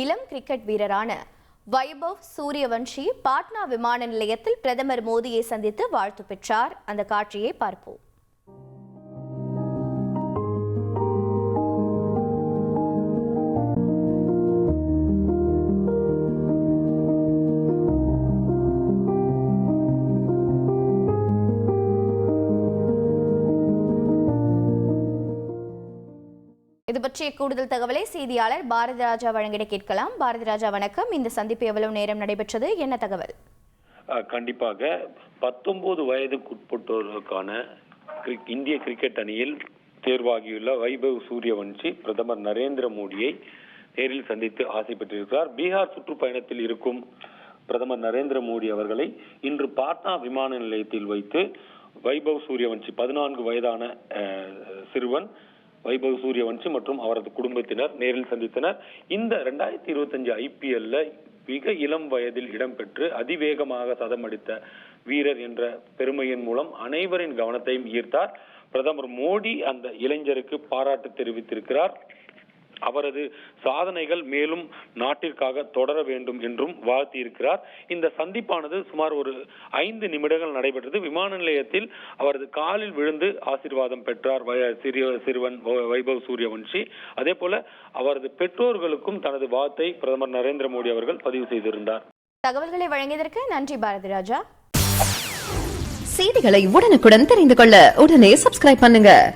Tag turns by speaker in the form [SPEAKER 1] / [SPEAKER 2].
[SPEAKER 1] இளம் கிரிக்கெட் வீரரான வைபவ் சூரியவன்ஷி பாட்னா விமான நிலையத்தில் பிரதமர் மோடியை சந்தித்து வாழ்த்து பெற்றார். அந்த காட்சியை பார்ப்போம். இது பற்றிய கூடுதல் தகவலை செய்தியாளர் பாரதி ராஜா வழங்கிட கேட்கலாம். பாரதி ராஜா வணக்கம். இந்த சந்திப்பு எவ்வளவு நேரம் நடைபெற்றது? என்ன தகவல்?
[SPEAKER 2] கண்டிப்பாக பத்தொன்பது வயதுக்குட்பட்டோருக்கான கிரிக்- இந்திய கிரிக்கெட் அணியில் தேர்வாகியுள்ள வைபவ் சூரியவன்ஷி பிரதமர் நரேந்திர மோடியை நேரில் சந்தித்து ஆசை பெற்றிருக்கிறார். பீகார் சுற்றுப்பயணத்தில் இருக்கும் பிரதமர் நரேந்திர மோடி அவர்களை இன்று பாட்னா விமான நிலையத்தில் வைத்து வைபவ் சூரியவன்ஷி பதினான்கு வயதான சிறுவன் வைபவ் சூரியவன்ஷி மற்றும் அவரது குடும்பத்தினர் நேரில் சந்தித்தனர். இந்த ரெண்டாயிரத்தி இருபத்தஞ்சு ஐபிஎல்ல மிக இளம் வயதில் இடம்பெற்று அதிவேகமாக சதமடித்த வீரர் என்ற பெருமையின் மூலம் அனைவரின் கவனத்தையும் ஈர்த்தார். பிரதமர் மோடி அந்த இளைஞருக்கு பாராட்டு தெரிவித்திருக்கிறார். அவரது சாதனைகள் மேலும் நாட்டிற்காக தொடர வேண்டும் என்றும் வாழ்த்தியிருக்கிறார். இந்த சந்திப்பானது சுமார் ஒரு ஐந்து நிமிடங்கள் நடைபெற்றது. விமான நிலையத்தில் அவரது காலில் விழுந்து ஆசீர்வாதம் பெற்றார் வய- சிறிய சிறுவன் வ- வைபவ் சூரியவன்ஷி. அதே போல அவரது பெற்றோர்களுக்கும் தனது வாழ்த்தை பிரதமர் நரேந்திர மோடி அவர்கள் பதிவு செய்திருந்தார்.
[SPEAKER 1] தகவல்களை வழங்கியதற்கு நன்றி பாரதி ராஜா.
[SPEAKER 3] செய்திகளை உடனுக்குடன் தெரிந்து கொள்ள உடனே சப்ஸ்கிரைப் பண்ணுங்க.